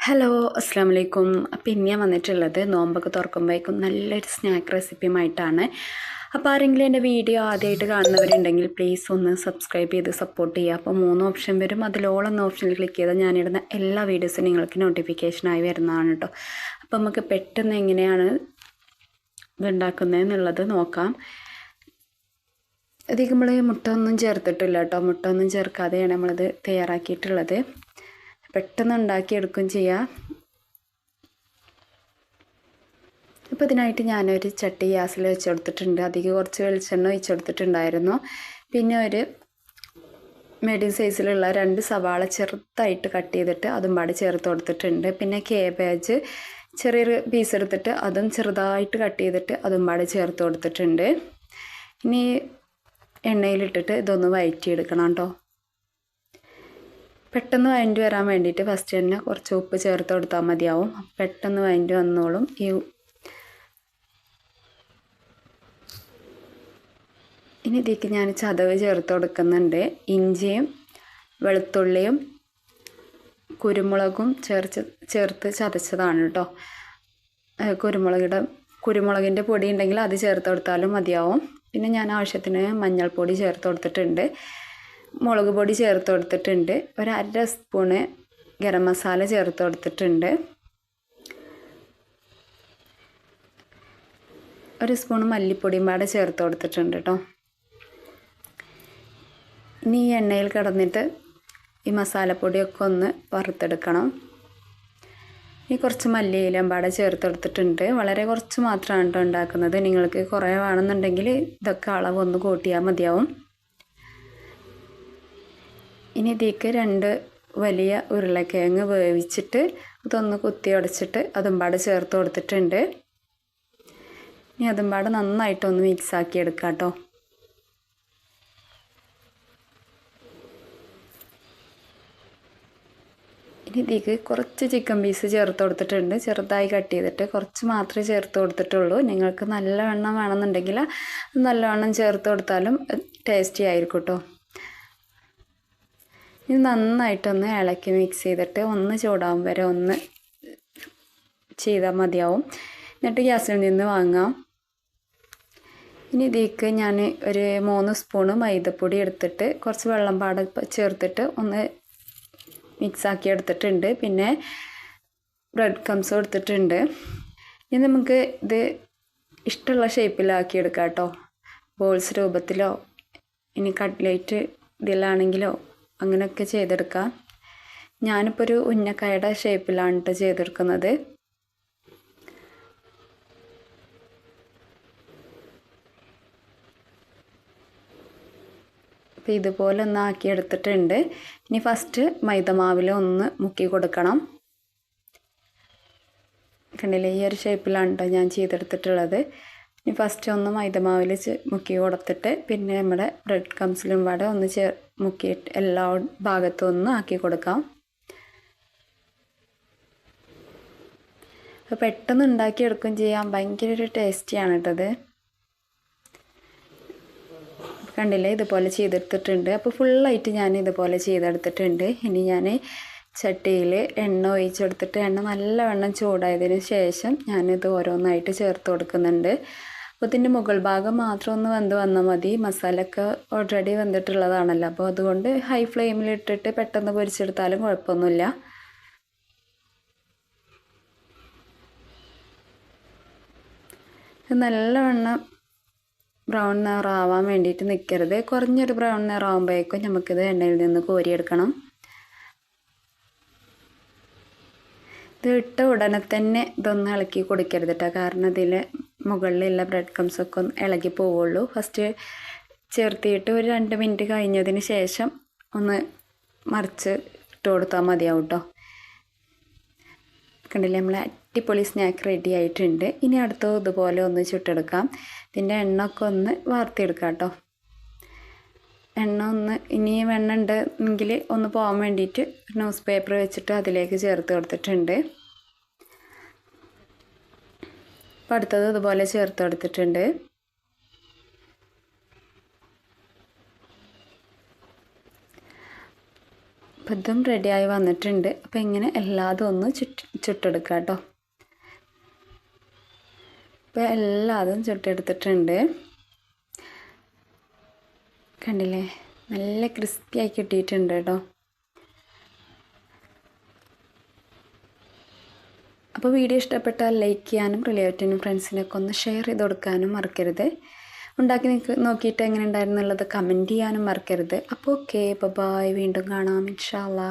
Hello അസ്സാം വലൈക്കും അപ്പോൾ ഇന്ന് ഞാൻ വന്നിട്ടുള്ളത് നോമ്പൊക്കെ തുറക്കുമ്പോഴേക്കും നല്ലൊരു സ്നാക്ക് റെസിപ്പിയുമായിട്ടാണ്. അപ്പോൾ ആരെങ്കിലും എന്റെ വീഡിയോ ആദ്യമായിട്ട് കാണുന്നവരുണ്ടെങ്കിൽ പ്ലീസ് ഒന്ന് സബ്സ്ക്രൈബ് ചെയ്ത് സപ്പോർട്ട് ചെയ്യുക. അപ്പോൾ മൂന്ന് ഓപ്ഷൻ വരും. അതിലോളൊന്ന് ഓപ്ഷനിൽ ക്ലിക്ക് ചെയ്താൽ ഞാനിടുന്ന എല്ലാ വീഡിയോസും നിങ്ങൾക്ക് നോട്ടിഫിക്കേഷനായി വരുന്നതാണ് കേട്ടോ അപ്പോൾ നമുക്ക് പെട്ടെന്ന് എങ്ങനെയാണ് ഇതുണ്ടാക്കുന്നത് എന്നുള്ളത് നോക്കാം. അധികം നമ്മൾ മുട്ട ഒന്നും ചേർത്തിട്ടില്ല കേട്ടോ മുട്ട ഒന്നും ചേർക്കാതെയാണ് നമ്മളിത് തയ്യാറാക്കിയിട്ടുള്ളത്. പെട്ടെന്ന് ഉണ്ടാക്കിയെടുക്കുകയും ചെയ്യാം. അപ്പോൾ ഇതിനായിട്ട് ഞാനൊരു ചട്ടി ഗ്യാസിൽ വെച്ച് കൊടുത്തിട്ടുണ്ട് അധികം കുറച്ച് വെളിച്ചെണ്ണ ഒഴിച്ച് കൊടുത്തിട്ടുണ്ടായിരുന്നു പിന്നെ ഒരു മീഡിയം സൈസിലുള്ള രണ്ട് സവാള ചെറുതായിട്ട് കട്ട് ചെയ്തിട്ട് അതും പാടെ ചേർത്ത് കൊടുത്തിട്ടുണ്ട്. പിന്നെ കേബേജ് ചെറിയൊരു പീസ് എടുത്തിട്ട് അതും ചെറുതായിട്ട് കട്ട് ചെയ്തിട്ട് അതും പാടെ ചേർത്ത് കൊടുത്തിട്ടുണ്ട്. ഇനി എണ്ണയിലിട്ടിട്ട് ഇതൊന്ന് വഴറ്റിയെടുക്കണം കേട്ടോ. പെട്ടെന്ന് വഴണ്ടി വരാൻ വേണ്ടിയിട്ട് ഫസ്റ്റ് തന്നെ കുറച്ച് ഉപ്പ് ചേർത്ത് കൊടുത്താൽ മതിയാവും. പെട്ടെന്ന് വഴണ്ടി വന്നോളും. ഈ ഇനി ഇതിലേക്ക് ഞാൻ ചതവ് ചേർത്ത് കൊടുക്കുന്നുണ്ട്. ഇഞ്ചിയും വെളുത്തുള്ളിയും കുരുമുളകും ചേർച്ച് ചേർത്ത് ചതച്ചതാണ് കേട്ടോ കുരുമുളകിടെ കുരുമുളകിന്റെ പൊടി ഉണ്ടെങ്കിൽ അത് ചേർത്ത് കൊടുത്താലും മതിയാവും. പിന്നെ ഞാൻ ആവശ്യത്തിന് മഞ്ഞൾപ്പൊടി ചേർത്ത് കൊടുത്തിട്ടുണ്ട്. മുളക് പൊടി ചേർത്ത് കൊടുത്തിട്ടുണ്ട്. ഒരു അര സ്പൂണ് ഗരം മസാല ചേർത്ത് കൊടുത്തിട്ടുണ്ട്. ഒരു സ്പൂൺ മല്ലിപ്പൊടിയും പാടെ ചേർത്ത് കൊടുത്തിട്ടുണ്ട് കേട്ടോ ഇനി ഈ എണ്ണയിൽ കിടന്നിട്ട് ഈ മസാലപ്പൊടിയൊക്കെ ഒന്ന് വറുത്തെടുക്കണം. ഇനി കുറച്ച് മല്ലിയിലും പാടെ ചേർത്ത് കൊടുത്തിട്ടുണ്ട്. വളരെ കുറച്ച് മാത്രമാണ് കേട്ടോ ഉണ്ടാക്കുന്നത്. നിങ്ങൾക്ക് കുറേ വേണമെന്നുണ്ടെങ്കിൽ ഇതൊക്കെ അളവ് ഒന്ന് കൂട്ടിയാൽ മതിയാവും. ഇനി ഇതിലേക്ക് രണ്ട് വലിയ ഉരുളക്കിഴങ്ങ് വേവിച്ചിട്ട് ഇതൊന്ന് കുത്തി ഉടച്ചിട്ട് അതും ചേർത്ത് കൊടുത്തിട്ടുണ്ട്. ഇനി അതും പാടെ നന്നായിട്ടൊന്ന് മിക്സ് ആക്കി എടുക്കാം കേട്ടോ. ഇനി ഇതിലേക്ക് കുറച്ച് ചിക്കൻ പീസ് ചേർത്ത് കൊടുത്തിട്ടുണ്ട്. ചെറുതായി കട്ട് ചെയ്തിട്ട് കുറച്ച് മാത്രമേ ചേർത്ത് കൊടുത്തിട്ടുള്ളൂ. നിങ്ങൾക്ക് നല്ലവണ്ണം വേണമെന്നുണ്ടെങ്കിൽ നല്ലവണ്ണം ചേർത്ത് കൊടുത്താലും ടേസ്റ്റി ആയിരിക്കും കേട്ടോ. ഇത് നന്നായിട്ടൊന്ന് ഇളക്കി മിക്സ് ചെയ്തിട്ട് ഒന്ന് ചൂടാവും വരെ ഒന്ന് ചെയ്താൽ മതിയാവും. എന്നിട്ട് ഗ്യാസിൽ നിന്ന് വാങ്ങാം. ഇനി ഇതിലേക്ക് ഞാൻ ഒരു മൂന്ന് സ്പൂണ് മൈദപ്പൊടി എടുത്തിട്ട് കുറച്ച് വെള്ളം പാട ചേർത്തിട്ട് ഒന്ന് മിക്സാക്കി എടുത്തിട്ടുണ്ട്. പിന്നെ ബ്രെഡ് കംസ് എടുത്തിട്ടുണ്ട്. ഇനി നമുക്ക് ഇത് ഇഷ്ടമുള്ള ഷേപ്പിലാക്കി എടുക്കാം കേട്ടോ. ബോൾസ് രൂപത്തിലോ ഇനി കട്ട്ലേറ്റ് ഇതിലാണെങ്കിലോ അങ്ങനെയൊക്കെ ചെയ്തെടുക്കാം. ഞാനിപ്പോൾ ഒരു ഉന്നക്കായുടെ ഷേപ്പിലാണ് കേട്ടോ ചെയ്തെടുക്കുന്നത്. അപ്പോൾ ഇതുപോലെ ഒന്ന് ആക്കിയെടുത്തിട്ടുണ്ട്. ഇനി ഫസ്റ്റ് മൈദമാവിൽ ഒന്ന് മുക്കി കൊടുക്കണം. കണ്ടില്ലേ? ഈ ഒരു ഷേപ്പിലാണ് കേട്ടോ ഞാൻ ചെയ്തെടുത്തിട്ടുള്ളത്. ഇനി ഫസ്റ്റ് ഒന്ന് മൈദമാവിൽ മുക്കി കൊടുത്തിട്ട് പിന്നെ നമ്മുടെ ബ്രെഡ് കംസിലും വട ഒന്ന് ചേർ മുക്കിയിട്ട് എല്ലാ ഭാഗത്തും ഒന്ന് ആക്കി കൊടുക്കാം. അപ്പോൾ പെട്ടെന്ന് ഉണ്ടാക്കിയെടുക്കുകയും ചെയ്യാം. ഭയങ്കര ഒരു ടേസ്റ്റിയാണ് കേട്ടത് കണ്ടില്ലേ? ഇതുപോലെ ചെയ്തെടുത്തിട്ടുണ്ട്. അപ്പോൾ ഫുള്ളായിട്ട് ഞാൻ ഇതുപോലെ ചെയ്തെടുത്തിട്ടുണ്ട്. ഇനി ഞാൻ ചട്ടിയിൽ എണ്ണ ഒഴിച്ചെടുത്തിട്ട് എണ്ണ നല്ലവണ്ണം ചൂടായതിന് ശേഷം ഞാനിത് ഓരോന്നായിട്ട് ചേർത്ത് കൊടുക്കുന്നുണ്ട്. അപ്പോൾ ഇതിന്റെ മുകൾ ഭാഗം മാത്രം ഒന്ന് വെന്ത് വന്നാൽ മതി. മസാലയൊക്കെ ഓൾറെഡി വെന്തിട്ടുള്ളതാണല്ലോ. അപ്പോൾ അതുകൊണ്ട് ഹൈ ഫ്ലെയിമിൽ ഇട്ടിട്ട് പെട്ടെന്ന് പൊരിച്ചെടുത്താലും കുഴപ്പമൊന്നുമില്ല. നല്ലവണ്ണം ബ്രൗൺ നിറാവാൻ വേണ്ടിയിട്ട് നിൽക്കരുത് കുറഞ്ഞൊരു ബ്രൗൺ നിറാവുമ്പോഴേക്കും നമുക്കിത് എണ്ണയിൽ നിന്ന് കോരിയെടുക്കണം. ഇത് ഉടനെ തന്നെ ഇതൊന്ന് ഇളക്കി കൊടുക്കരുത് കേട്ടോ കാരണം ഇതിൽ മുകളിലുള്ള ബ്രെഡ് ക്രംസൊക്കെ ഒന്ന് ഇളകി പോവുള്ളൂ. ഫസ്റ്റ് ചേർത്തിയിട്ട് ഒരു രണ്ട് മിനിറ്റ് കഴിഞ്ഞതിന് ശേഷം ഒന്ന് മറിച്ച് ഇട്ട് കൊടുത്താൽ മതിയാവും കേട്ടോ കണ്ടില്ലേ നമ്മൾ അടിപൊളി സ്നാക്ക് റെഡി ആയിട്ടുണ്ട്. ഇനി അടുത്ത ഇതുപോലെ ഒന്ന് ചുട്ടെടുക്കാം. ഇതിന്റെ എണ്ണ ഒക്കെ ഒന്ന് വാർത്തിയെടുക്കാം കേട്ടോ എണ്ണ ഒന്ന് ഇനിയും എണ്ണ ഉണ്ടെങ്കിൽ ഒന്ന് പോകാൻ വേണ്ടിയിട്ട് ന്യൂസ് പേപ്പർ വെച്ചിട്ട് അതിലേക്ക് ചേർത്ത് കൊടുത്തിട്ടുണ്ട്. അപ്പം അടുത്തത് ഇതുപോലെ ചേർത്ത് കൊടുത്തിട്ടുണ്ട്. അപ്പം ഇതും റെഡിയായി വന്നിട്ടുണ്ട്. അപ്പം ഇങ്ങനെ എല്ലാതും ഒന്ന് ചുറ്റ് ചുട്ടെടുക്കുക കേട്ടോ ഇപ്പോൾ എല്ലാതും ചുട്ടെടുത്തിട്ടുണ്ട്. കണ്ടില്ലേ? നല്ല ക്രിസ്പി ആയി കിട്ടിയിട്ടുണ്ട് കേട്ടോ. അപ്പോൾ വീഡിയോ ഇഷ്ടപ്പെട്ടാൽ ലൈക്ക് ചെയ്യാനും റിലേറ്റീവിനും ഫ്രണ്ട്സിനൊക്കെ ഒന്ന് ഷെയർ ചെയ്ത് കൊടുക്കാനും മറക്കരുത്. ഉണ്ടാക്കി നിക്ക് നോക്കിയിട്ട് എങ്ങനെ ഉണ്ടായിരുന്നുള്ളത് കമന്റ് ചെയ്യാനും മറക്കരുത്. അപ്പോൾ ഓക്കെ ബൈ വീണ്ടും കാണാം ഇൻഷാല്ലാ